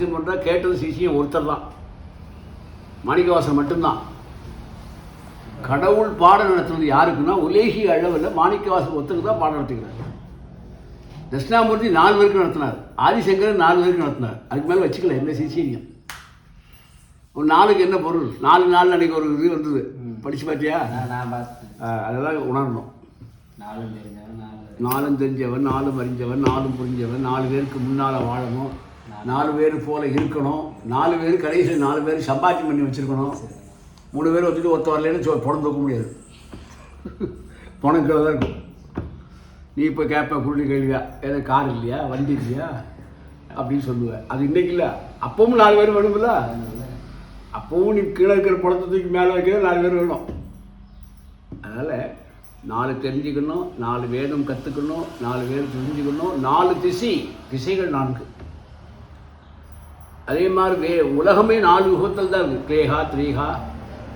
உபதேசம் பண்ணுற கேட்டது சிசியம் ஒருத்தர் தான். மாணிக்கவாசன் மட்டும்தான். கடவுள் பாடம் நடத்துறது யாருக்குன்னா உலேகி அளவில் மாணிக்கவாசன் ஒருத்தருக்கு தான் பாடம் நடத்துகிறார். தட்சிணாமூர்த்தி நாலு பேருக்கு நடத்தினார். ஆதிசங்கரன் நாலு பேருக்கு நடத்தினார். அதுக்கு மேலே வச்சுக்கல எந்த சிசியம் ஒரு நாளுக்கு என்ன பொருள்? நாலு நாள் அன்றைக்கி ஒரு இது வந்தது. படித்து பார்த்தியா? அதெல்லாம் உணரணும். நாலும் தெரிஞ்சவன் நாலும் அறிஞ்சவன் நாலும் புரிஞ்சவன் நாலு பேருக்கு முன்னால் வாழணும். நாலு பேர் போல இருக்கணும். நாலு பேர் கடைசியில் நாலு பேர் சம்பாத்தியம் பண்ணி வச்சுருக்கணும். மூணு பேர் வச்சுட்டு ஒருத்த வரலன்னு சொ பணம் தூக்க முடியாது. பணம் கீழே தான் இருக்கும். நீ இப்போ கேட்ப குருடி கேள்வியா? ஏதோ கார் இல்லையா? வண்டி இல்லையா? அப்படின்னு சொல்லுவேன் அது இன்றைக்கி இல்லை. அப்பவும் நாலு பேர் வேணும்ல? அப்பவும் நீ கீழே இருக்கிற பணத்தை தூக்கி மேலே வைக்கிறது நாலு பேர் வேணும். அதனால் நாலு தெரிஞ்சுக்கணும் நாலு வேதம் கற்றுக்கணும் நாலு பேர் தெரிஞ்சுக்கணும் நாலு திசை திசைகள் நான்கு. அதே மாதிரி வே உலகமே நாலு யுகத்தில் தான் இருக்குது கிரேகா திரேகா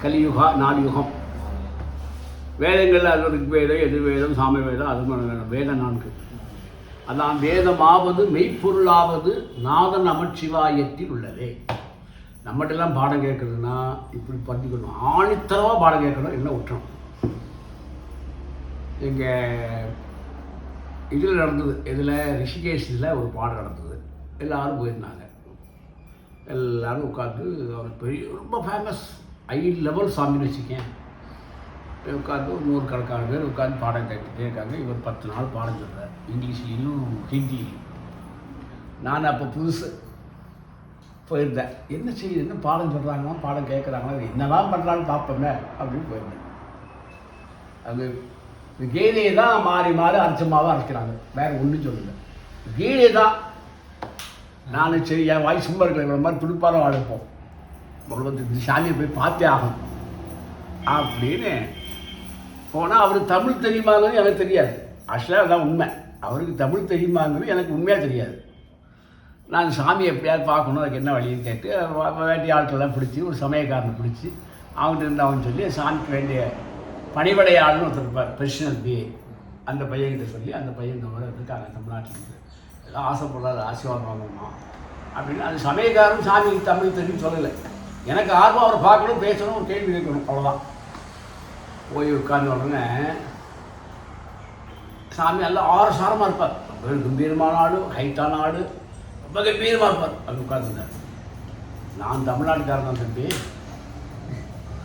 கலியுகா நாலு யுகம். வேதங்கள் அது ரிக்வேதம் எதிர்வேதம் சாமி வேதம் அது மாதிரி வேதம். வேதம் நான்கு. அதான் வேதமாவது மெய்ப்பொருளாவது நாதன் அமர்ச்சிவாயத்தில் உள்ளதே. நம்மகிட்டலாம் பாடம் கேட்குறதுன்னா இப்படி பண்ணிக்கணும். ஆணித்தரமாக பாடம் கேட்கணும் என்ன விட்டுறோம் எங்கள் இதில் நடந்தது இதில் ரிஷிகேஷில் ஒரு பாடம் நடந்தது. எல்லாரும் போயிருந்தாங்க. எல்லோரும் உட்காந்து அவர் பெரிய ரொம்ப ஃபேமஸ் ஐ லெவல் சாமின்னு வச்சுக்கேன் உட்காந்து ஒரு நூறு கணக்கான பேர் உட்காந்து பாடம் கேட்டுட்டே இருக்காங்க. இவர் பத்து நாள் பாடம் சொல்கிறார் இங்கிலீஷ்லேயும் ஹிந்திலையும் நான் அப்போ புதுசு போயிருந்தேன். என்ன செய்ய என்ன பாடம் சொல்கிறாங்களோ பாடம் கேட்குறாங்களா? என்னதான் பண்ணுறான்னு பார்ப்போமே அப்படின்னு போயிருந்தேன். அது கீதையை தான் மாறி மாறி அரைச்சமாவும் அரைக்கிறாங்க வேறு ஒன்றும் சொல்லலை. கீழே தான் நானும் சரி என் வாய் சும்மா இருக்கல இவ்வளோ மாதிரி துடுப்பாக அழைப்போம் பகவத் சாமியை போய் பார்த்தே ஆகணும். அப்படின்னு போனால் அவருக்கு தமிழ் தெரியுமாங்கிறது எனக்கு தெரியாது. ஆக்சுவலாக அதான் உண்மை. அவருக்கு தமிழ் தெரியுமாங்கிறது எனக்கு உண்மையாக தெரியாது. நான் சாமியை எப்படியாவது பார்க்கணும் அதுக்கு என்ன வழின்னு கேட்டு வ- வேண்டிய ஆட்களெல்லாம் பிடிச்சி ஒரு சமயக்காரனை பிடிச்சி அவன்கிட்ட இருந்து அவன் சொல்லி சாமிக்கு வேண்டிய பணிவடையாளன்னு ஒருத்தர் இருப்பார் பிரசிடல் பி அந்த பையன்கிட்ட சொல்லி அந்த பையன் இந்த இருக்காங்க தமிழ்நாட்டில். இருந்து எல்லாம் ஆசைப்படுறாரு ஆசீர்வாதம் வாங்கணுமா? அப்படின்னு அது சமயக்காரரும் சாமி தமிழ் தெரியும் சொல்லலை. எனக்கு ஆர்வம் அவரை பார்க்கணும் பேசணும் ஒரு கேள்வி கேட்கணும் அவ்வளோதான் போய் உட்கார்ந்த உடனே சாமி நல்லா சாரமாக இருப்பார். ரொம்ப கம்பீரமான ஆடு ஹைட்டான ஆடு ரொம்ப கம்பீரமாக இருப்பார். அப்படி உட்கார்ந்துருந்தார். நான் தமிழ்நாட்டுக்காரன் தான் தம்பி.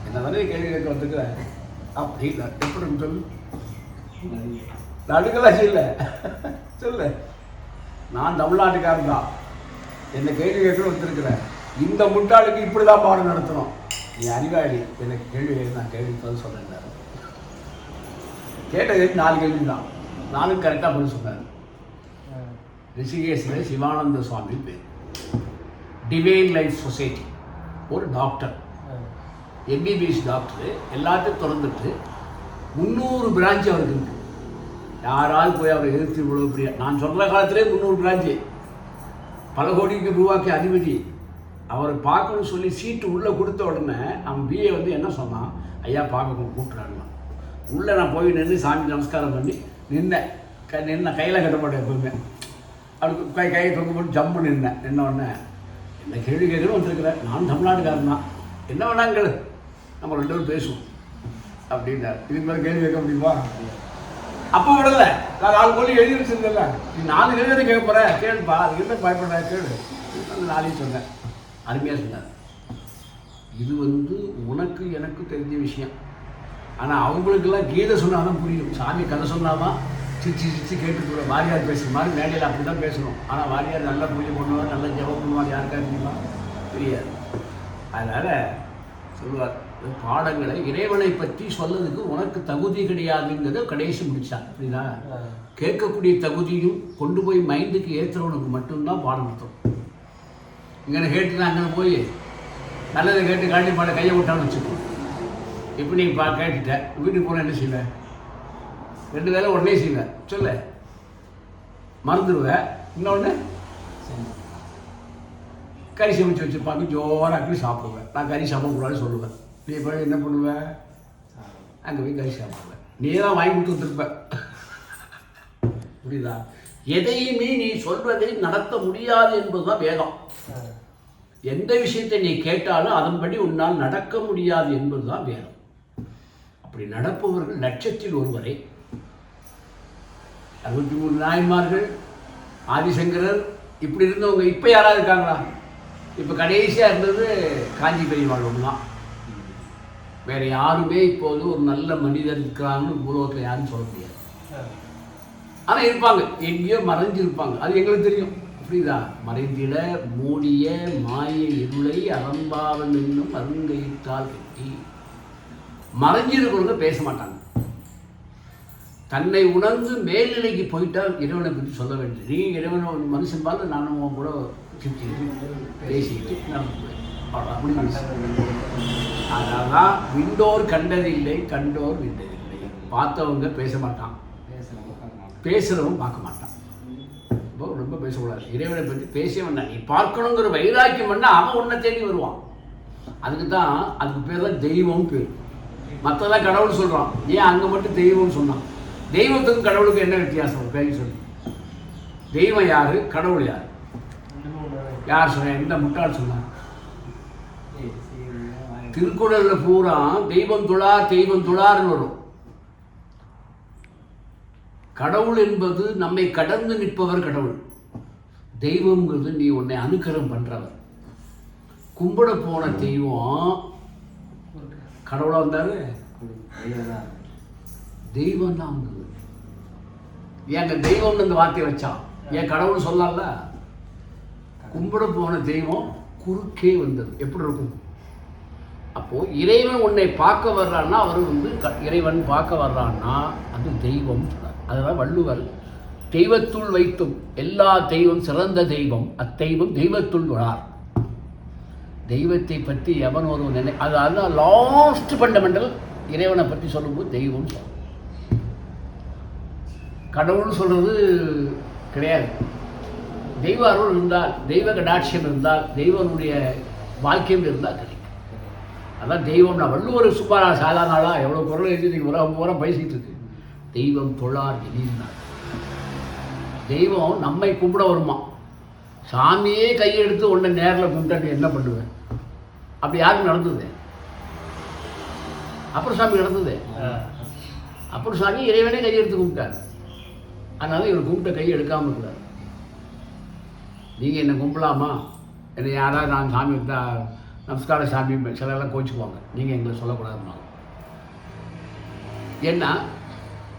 என்ன தானே கேள்வி கேட்க வந்துருக்கிறேன் இல்லை. எப்படி இருக்கு சொல்லு நடுக்கலாம் இல்லை. சொல்லு நான் தமிழ்நாட்டுக்காரன் தான். என்னை கேள்வி கேட்கணும் வந்திருக்கிறேன் இந்த முட்டாளுக்கு இப்படி தான் பாடம் நடத்தணும். நீ அறிவாளி எனக்கு கேள்வி நான் கேள்வி பதில் சொல்கிறேன் கேட்ட கேள்வி நாலு கேள்வி தான் நானும் கரெக்டாக பதில் சொன்னேன் ரிஷிகேஷில் சிவானந்த சுவாமி பேர். டிவைன் லைஃப் சொசைட்டி ஒரு டாக்டர் எம்பிபிஎஸ் டாக்டரு எல்லாத்தையும் திறந்துட்டு முந்நூறு பிரான்ச் அவருக்கு இருக்குது யாராவது போய் அவரை எதிர்த்து இவ்வளோ இப்படி? நான் சொல்கிற காலத்திலே முந்நூறு பிராஞ்சு. பல கோடிக்கு ரூபாய்க்கு அதிபதி. அவரை பார்க்கணும்னு சொல்லி சீட்டு உள்ளே கொடுத்த உடனே அவன் பிஏ வந்து என்ன சொன்னான்? ஐயா பார்க்க கூப்பிட்றாங்க உள்ளே நான் போய் நின்று சாமி நமஸ்காரம் பண்ணி நின்னேன். க நின்ன கையில் கட்ட மாட்டேன் எப்பவுமே. அப்படி கை கையை தொங்க போட்டு ஜம்பு நின்னேன். நின்ன உடனே என்ன கேள்வி கேட்கணும் வந்திருக்கிறேன் நான் தமிழ்நாட்டுக்காரன் தான். என்ன வேணாங்கள் நம்ம ரெண்டு பேரும் பேசுவோம். அப்படின்னார். இதுக்கு மேலே கேள்வி கேட்க முடியுமா? அப்போ விடல. நான் நாலு கோழி எழுதி வச்சிருந்தேன்ல. நீ நாலு எழுதி கேட்க போற? கேளுப்பா. அது என்ன பயப்படுற? கேளு. அந்த நாளையும் சொன்னேன். அருமையாக சொன்னார். இது வந்து உனக்கு எனக்கு தெரிஞ்ச விஷயம். ஆனால் அவங்களுக்கெல்லாம் கீதை சொன்னால் தான் புரியும். சாமி கதை சொன்னாதான் சிரிச்சு சிரிச்சு கேட்டுக்கூட வாரியார் பேசுகிற மாதிரி மேடையில் அப்படி தான் பேசணும். ஆனால் வாரியார் நல்லா பூஜை பண்ணுவார் நல்லா ஜெபம் பண்ணுவார் யாருக்கா தெரியுமா? தெரியாது. அதனால் சொல்லுவார் பாடங்களை இறைவனை பற்றி சொல்லதுக்கு உனக்கு தகுதி கிடையாதுங்கிறத கடைசி முடிச்சான் புரியுதா? கேட்கக்கூடிய தகுதியும் கொண்டு போய் மைண்டுக்கு ஏற்றுறவனுக்கு மட்டும்தான் பாடம் நடத்தும். இங்கே கேட்டு அங்கே போய் நல்லதை கேட்டு காட்டி பாட கையை விட்டான்னு வச்சுக்கோ. இப்போ நீ பா கேட்டுட்ட. வீட்டுக்கு போனால் என்ன செய்வேன் ரெண்டு வேலை உடனே செய்வேன் சொல்ல. மறந்துடுவேன் இன்னொன்று கறி சமைச்சு வச்சுருப்பாங்க. ஜோராக்கி சாப்பிடுவேன். நான் கறி சாப்பிடக்கூடாதுன்னு சொல்லுவேன். நீ போய் என்ன பண்ணுவ? அங்கே போய் கறி சாப்பிடுவேன் நீ தான் வாங்கி கொடுத்து வந்திருப்ப. புரியுதா? எதையுமே நீ சொல்வதை நடத்த முடியாது என்பதுதான் வேதம். எந்த விஷயத்தை நீ கேட்டாலும் அதன்படி உன்னால் நடக்க முடியாது என்பதுதான் வேதம். அப்படி நடப்பவர்கள் லட்சத்தில் ஒருவரே. அறுபத்தி மூணு நாயன்மார்கள் ஆதிசங்கரர் இப்படி இருந்தவங்க இப்போ யாராவது இருக்காங்களா? இப்போ கடைசியாக இருந்தது காஞ்சி பெரியவாள் ஒன்று தான் வேற யாருமே இப்போது ஒரு நல்ல மனிதர் இருக்கிறாங்கன்னு பூலோகத்தில் யாரும் சொல்ல முடியாது. ஆனால் இருப்பாங்க. எங்கேயோ மறைஞ்சு இருப்பாங்க. அது எங்களுக்கு தெரியும். புரியுதா? மறைந்திட மூடிய மாய இருளை அறம்பாவன் என்னும் அருங்கையிட்டால் கட்டி மறைஞ்சிருக்கிறவங்க பேச மாட்டாங்க. தன்னை உணர்ந்து மேல்நிலைக்கு போயிட்டால் இறைவனை பற்றி சொல்ல வேண்டும் நீ இறைவனை ஒரு மனுஷன் பார்த்து நானும் உன் கூட சிரிச்சுக்கிட்டு பேசிக்கிட்டு. நான் அவ்வளோ தான் விண்டோர் கண்டதில்லை கண்டோர் விண்டதில்லை பார்த்தவங்க பேச மாட்டான் பேசுகிறவங்க பேசுகிறவன் பார்க்க மாட்டான் ரொம்ப ரொம்ப பேசக்கூடாது. இறைவனை பற்றி பேசவே வேண்டாம். நீ பார்க்கணுங்கிற வைராக்கியம் பண்ணால் அவன் உன்னை தேடி வருவான். அதுக்கு தான் அதுக்கு பேர் தான் தெய்வம் பேர். மற்றதெல்லாம் கடவுள் சொல்கிறான் ஏன் அங்கே மட்டும் தெய்வம்னு சொன்னான்? தெய்வத்துக்கும் கடவுளுக்கும் என்ன வித்தியாசம்? பேர் சொல்லு. தெய்வம் யார்? கடவுள் யார்? யார் சொன்ன? எந்த முட்டாள் சொன்னான் திருக்குறளில் பூரா தெய்வம் துளார் தெய்வம் துளார்னு வரும். கடவுள் என்பது நம்மை கடந்து நிற்பவர் கடவுள். தெய்வம்ங்கிறது நீ உன்னை அனுக்கரம் பண்ணுறவர் கும்பிட போன தெய்வம் கடவுளாக வந்தாரு தெய்வம் தான் ஏங்க தெய்வம்னு இந்த வார்த்தையை வச்சான் ஏன் கடவுள் சொல்லல? கும்பிட போன தெய்வம் குறுக்கே வந்தது. எப்படி இருக்கும்? அப்போ இறைவன் உன்னை பார்க்க வர்றான்னா அவர் வந்து க- இறைவன் பார்க்க வர்றான்னா அது தெய்வம். சொன்னார் அதுதான் வள்ளுவர். தெய்வத்துள் வைத்தும் எல்லா தெய்வம் சிறந்த தெய்வம். அத்தெய்வம் தெய்வத்துள் வரார் தெய்வத்தை பற்றி எவன் ஒரு நினை அது அதுதான் லாஸ்ட் ஃபண்டமெண்டல் இறைவனை பற்றி சொல்லும்போது தெய்வம். கடவுள்னு சொல்றது கிடையாது. தெய்வ அருள் இருந்தால் தெய்வ கடாட்சியம் இருந்தால் தெய்வனுடைய வாக்கியம் இருந்தால் கிடைக்கும். அதான் தெய்வம் நான் வள்ளுவர் சும்மா சாதாரண ஆளா எவ்வளோ குரல் எழுதி நீங்க உலகம் பூரா பேசிட்டு இருக்கு. தெய்வம் தொழார் எண்ணினார் தெய்வம் நம்மை கும்பிட வருமா? சாமியே கையெடுத்து உன்னை நேரில் கும்பிட்டா என்ன பண்ணுவேன்? அப்படி யாருக்கு நடந்தது? அப்புறம் சாமி நடந்தது? அப்புறம் சாமி இறைவனே கையெடுத்து கும்பிட்டார். அதனால இவர் கும்பிட்ட கையை எடுக்காம இருக்கிறார். நீங்கள் என்னை கும்பலாமா? என்னை யாராவது நான் சாமி நமஸ்கார சாமி சிலரெல்லாம் கோச்சுக்குவாங்க நீங்கள் எங்களை சொல்லக்கூடாதுனாலும் ஏன்னா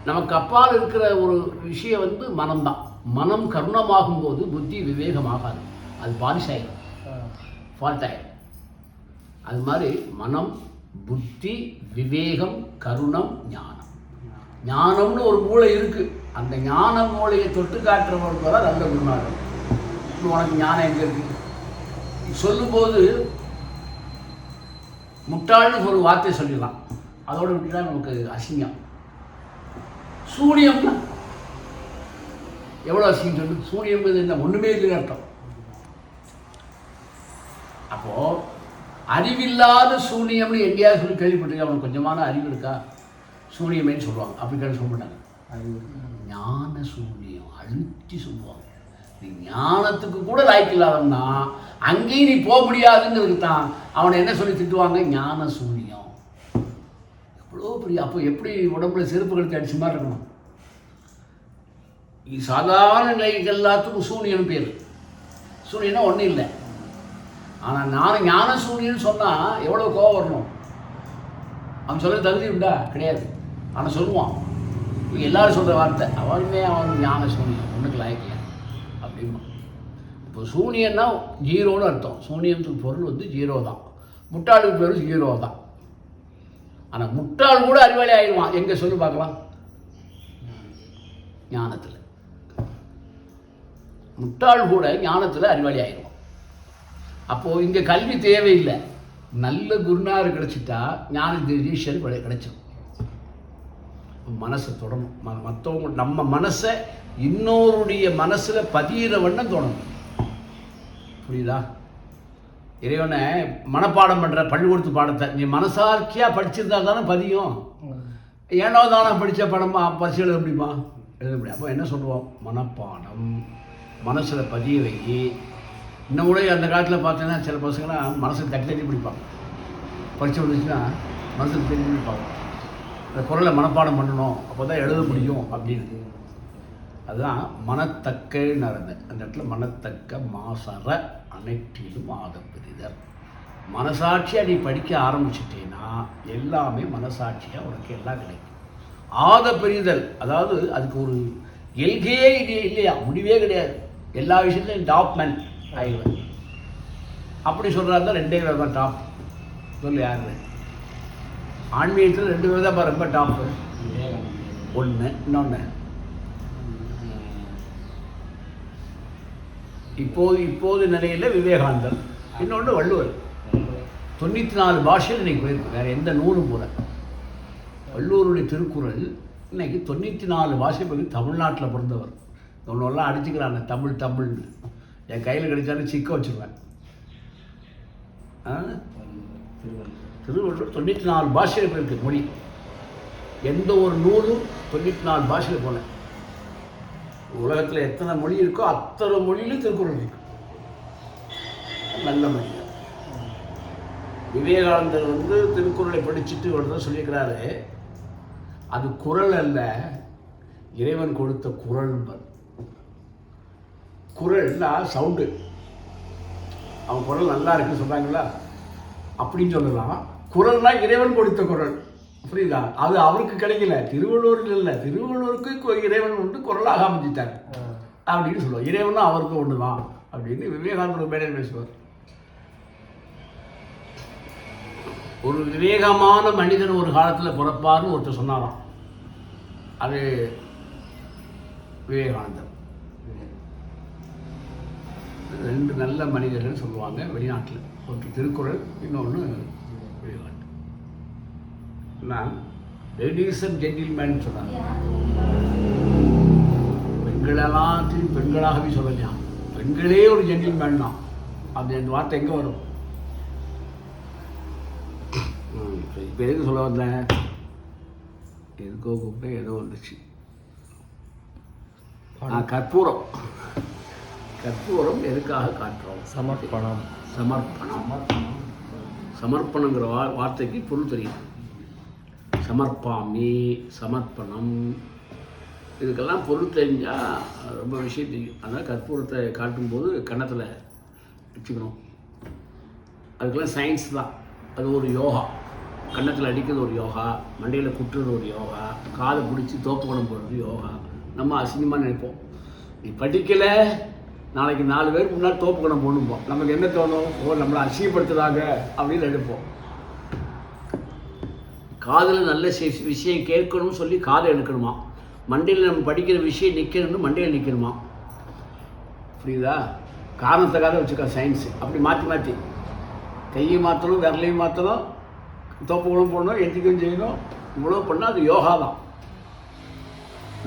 நமக்கு அப்பால் இருக்கிற ஒரு விஷயம் வந்து மனம்தான். மனம் கருணமாகும் போது புத்தி விவேகமாகாது. அது பாரிசாயிடும் ஃபால்ட் ஆயிடும் அது மாதிரி மனம் புத்தி விவேகம் கருணம் ஞானம். ஞானம்னு ஒரு மூளை இருக்குது அந்த ஞான மூளையை தொட்டு காட்டுறவனுக்கு தான் நல்ல குருநாதன் உனக்கு ஞானம் எங்கே இருக்குது சொல்லும்போது முட்டாள்னு ஒரு வார்த்தை சொல்லிடலாம். அதோட விட்டுட்டா நமக்கு அசிங்கம். சூனியம்னா எவ்வளோ அசிங்கம் சொல்லு? சூனியம் என்ன? ஒண்ணுமே இல்லைன்னு அர்த்தம். அப்போ அறிவில்லாத சூனியம்னு எங்கேயாவது சொல்லி கேள்விப்பட்டிருக்கேன் அவனுக்கு கொஞ்சமான அறிவு இருக்கா? சூனியமேன்னு சொல்லுவாங்க. அப்படி கேட்டு சொல்ல மாட்டாங்க. ஞான சூனியம் அழுத்தி சொல்லுவாங்க. நீ ஞானத்துக்கு கூட லாய்க்கு இல்லாதவன்னா அங்கேயும் நீ போக முடியாதுங்கிறது தான் அவனை என்ன சொல்லி திட்டுவாங்க? ஞான சூன்யம் எவ்வளோ பெரிய அப்போ எப்படி உடம்புல செருப்பு கழுத்து அடிச்ச மாதிரி இருக்கணும்? இது சாதாரண நிலைக்கு எல்லாத்துக்கும் சூனியன் பேர். சூனியனா ஒன்றும் இல்லை. ஆனால் நான் ஞான சூனியன்னு சொன்னால் எவ்வளோ கோவம் வரணும்? அவன் சொல்ல தகுதி உண்டா? கிடையாது. ஆனால் சொல்லுவான். எல்லாரும் சொல்கிற வார்த்தை. அவனுமே அவன் ஞான சூனியம் ஒன்றுக்கு லாய்க்கு அப்படிமா. இப்போ சூனியன்னா ஜீரோன்னு அர்த்தம். சூனியத்துக்கு பொருள் வந்து ஜீரோ தான். முட்டாளுக்கு பொருள் ஜீரோ தான். ஆனால் முட்டாள் கூட அறிவாளி ஆயிடுவான் எங்கே சொல்லி பார்க்கலாம். ஞானத்தில். முட்டாள் கூட ஞானத்தில் அறிவாளி ஆயிடுவான் அப்போது இங்கே கல்வி தேவையில்லை. நல்ல குருநாதர் கிடைச்சிட்டா ஞான ஈஸ்வரன் கிடைச்சிடும் மனசை தொடணும். மற்றவங்க நம்ம மனசை இன்னொருடைய மனசில் பதியிற வண்ணம் தோணணும் புரியுதா? இறைவனை மனப்பாடம் பண்ணுற பள்ளிக்கூடத்து பாடத்தை. நீ மனசாட்சியாக படிச்சிருந்தா தானே பதியும். ஏனோ தானே படித்த படமா? பரிசு எழுத முடியுமா? எழுத முடியும் அப்போ என்ன சொல்லுவோம்? மனப்பாடம். மனசில் பதிய வைக்கி. இன்னும் கூட அந்த காலத்தில் பார்த்தீங்கன்னா சில பசங்களாம் மனசுக்கு தட்டி தட்டி பிடிப்பாங்க. படித்து வந்துச்சுன்னா மனசுக்கு தட்டி பிடிப்பாங்க. அந்த குரலை மனப்பாடம் பண்ணணும். அப்போ தான் எழுத முடியும் அப்படின்னு. அதுதான் மனத்தக்கன்னு இருந்தேன் அந்த இடத்துல மனத்தக்க மாசற அனைத்திலும் ஆதப்பிரிதல் மனசாட்சியாக நீ படிக்க ஆரம்பிச்சிட்டேன்னா எல்லாமே மனசாட்சியாக உனக்கு எல்லாம் கிடைக்கும். ஆத பெரிதல் அதாவது அதுக்கு ஒரு எல்கே இது இல்லையா? முடிவே கிடையாது. எல்லா விஷயத்துலையும் டாப் மேன் ஆயிடுவேன் அப்படி சொல்கிறாருந்தா ரெண்டே பேர் தான் டாப். சொல்லு யாரு ஆன்மீகத்தில் ரெண்டு பேர் தான் ரொம்ப டாப்பு. ஒன்று இன்னொன்று இப்போது இப்போது நிலையில் விவேகானந்தர் இன்னொன்று வள்ளுவர். தொண்ணூற்றி நாலு பாஷையில் இன்றைக்கி போயிருக்கு. வேறு எந்த நூலும் போல. வள்ளுவருடைய திருக்குறள் இன்னைக்கு தொண்ணூற்றி நாலு பாஷை போய் தமிழ்நாட்டில் பிறந்தவர். ஒன்றெல்லாம் அடிச்சுக்கிறாங்க தமிழ் தமிழ்னு. என் கையில் கிடைச்சாலும் சிக்க வச்சுருவேன். ஆ? திருவள்ளுவர் தொண்ணூற்றி நாலு பாஷையில் போயிருக்கு மொழி. எந்த ஒரு நூலும் தொண்ணூற்றி நாலு பாஷையில் போல. உலகத்தில் எத்தனை மொழி இருக்கோ அத்தனை மொழியிலும் திருக்குறள் இருக்கு. நல்ல மொழி விவேகானந்தர் வந்து திருக்குறளை படிச்சுட்டு ஒரு தான் சொல்லியிருக்கிறாரு அது குரல் அல்ல இறைவன் கொடுத்த குரல் குரல்னா சவுண்டு. அவன் குரல் நல்லா இருக்குன்னு சொல்கிறாங்களா அப்படின்னு சொல்லலாம். குரல்னா இறைவன் கொடுத்த குரல் புரியுதா? அது அவருக்கு கிடைக்கல. திருவள்ளுவருக்கு இல்லை. திருவள்ளுவருக்கு கு- இறைவன் வந்து குரலாக அமைஞ்சிட்டார். அப்படின்னு சொல்லுவார். இறைவனும் அவருக்கு ஒன்று தான் அப்படின்னு விவேகானந்தர் மேலே பேசுவார். ஒரு விவேகமான மனிதன் ஒரு காலத்தில் பிறப்பார்னு ஒருத்தர் சொன்னாராம். அது விவேகானந்தர். ரெண்டு நல்ல மனிதர்கள் சொல்லுவாங்க வெளிநாட்டில். ஒன்று திருக்குறள் இன்னொன்று விவேகானந்தர். நான் லேடிஸ் அண்ட் ஜென்டில்மேன் சொன்னாங்க. பெண்களெல்லாம் பெண்களாகவே சொல்லலாம் பெண்களே ஒரு ஜென்டில்மேன் தான். அது அந்த வார்த்தை எங்கே வரும்? இப்போ எதுக்கு சொல்ல வந்தேன் எதுக்கோ கூப்பிட்டு ஏதோ வந்துச்சு. ஆ, கற்பூரம். கற்பூரம் எதுக்காக காட்டுறோம்? சமர்ப்பணம். சமர்ப்பணம். சமர்ப்பணங்கிற வா வார்த்தைக்கு பொருள் தெரியும். சமர்ப்பாமி சமர்ப்பணம். இதுக்கெல்லாம் பொருள் தெரிஞ்சால் ரொம்ப விஷயம் தெரியும். அதனால் கற்பூரத்தை காட்டும்போது கன்னத்தில் வச்சுக்கணும். அதுக்கெல்லாம் சயின்ஸ் தான். அது ஒரு யோகா. கன்னத்தில் அடிக்கிறது ஒரு யோகா மண்டையில் குட்டுறது ஒரு யோகா காதை பிடிச்சி தோப்பு போடுறது யோகா. நம்ம அசிங்கமாக நினைப்போம். நீ படிக்கலை நாளைக்கு நாலு பேர் முன்னாடி தோப்பு குணம் போடணும்போம் நமக்கு என்ன தோணும்? ஓ நம்மளை அசிங்கப்படுத்துகிறாங்க அப்படின்னு நினைப்போம். காதில் நல்ல விஷயம் கேட்கணும்னு சொல்லி காதை எடுக்கணுமா? மண்டையில் நம்ம படிக்கிற விஷயம் நிற்கணும்னு மண்டையில் நிற்கணுமா புரியுதா? காரணத்துக்காக வச்சுக்கோ சயின்ஸு அப்படி மாற்றி மாற்றி கையை மாற்றணும் விரலையும் மாற்றணும் தோப்புகளும் போடணும் எத்திக்கும் செய்யணும். இவ்வளோ பண்ணால் அது யோகா தான்.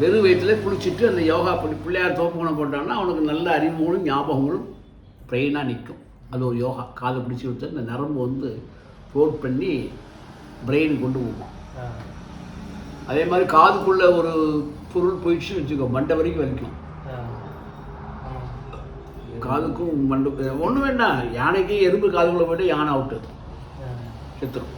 வெறும் வயிற்றில் குளிச்சுட்டு அந்த யோகா பண்ணி பிள்ளையார் தோப்பு போட்டாங்கன்னா போட்டான்னா அவனுக்கு நல்ல அறிவுகளும் ஞாபகங்களும் பிரெயினாக நிற்கும் அது ஒரு யோகா. காதை பிடிச்சி விட்டு அந்த நரம்பு வந்து ஃப்ளோட் பண்ணி பிரெயின் கொண்டு போகும். அதே மாதிரி காதுக்குள்ளே ஒரு பொருள் போயிடுச்சுன்னு வச்சுக்கோ மண்டை வரைக்கும் வலிக்கும். காதுக்கும் மண்டு ஒன்றும் வேண்டாம் யானைக்கு எறும்பு காதுக்குள்ளே போய்ட்டு யானை அவுட்டு செத்துரும்.